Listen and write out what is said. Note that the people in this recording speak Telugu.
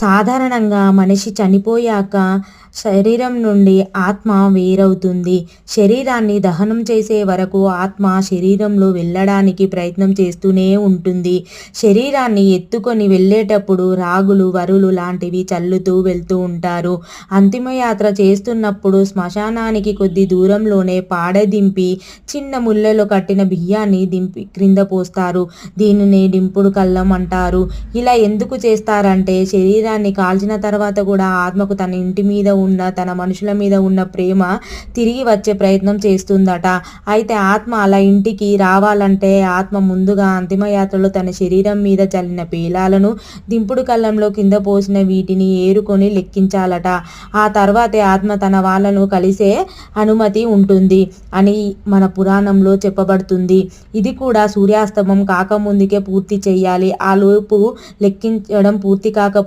సాధారణంగా మనిషి చనిపోయాక శరీరం నుండి ఆత్మ వేరవుతుంది. శరీరాన్ని దహనం చేసే వరకు ఆత్మ శరీరంలో వెళ్ళడానికి ప్రయత్నం చేస్తూనే ఉంటుంది. శరీరాన్ని ఎత్తుకొని వెళ్ళేటప్పుడు రాగులు వరులు లాంటివి చల్లుతూ వెళ్తూ ఉంటారు. అంతిమయాత్ర చేస్తున్నప్పుడు శ్మశానానికి కొద్ది దూరంలోనే పాడదింపి చిన్న ముళ్ళలో కట్టిన బియ్యాన్ని దింపి క్రింద పోస్తారు. దీనిని డింపుడు కళ్ళం అంటారు. ఇలా ఎందుకు చేస్తారంటే శరీరాన్ని కాల్చిన తర్వాత కూడా ఆత్మకు తన ఇంటి మీద ఉన్న తన మనుషుల మీద ఉన్న ప్రేమ తిరిగి వచ్చే ప్రయత్నం చేస్తుందట. అయితే ఆత్మ అలా ఇంటికి రావాలంటే ఆత్మ ముందుగా అంతిమయాత్రలో తన శరీరం మీద చల్లిన పేలాలను దింపుడు కళ్ళంలో కింద పోసిన వీటిని ఏరుకొని లెక్కించాలట. ఆ తర్వాతే ఆత్మ తన వాళ్ళను కలిసే అనుమతి ఉంటుంది అని మన పురాణంలో చెప్పబడుతుంది. ఇది కూడా సూర్యాస్తమం కాకముందుకే పూర్తి చేయాలి. ఆ లోపు లెక్కించడం పూర్తి కాకపోతే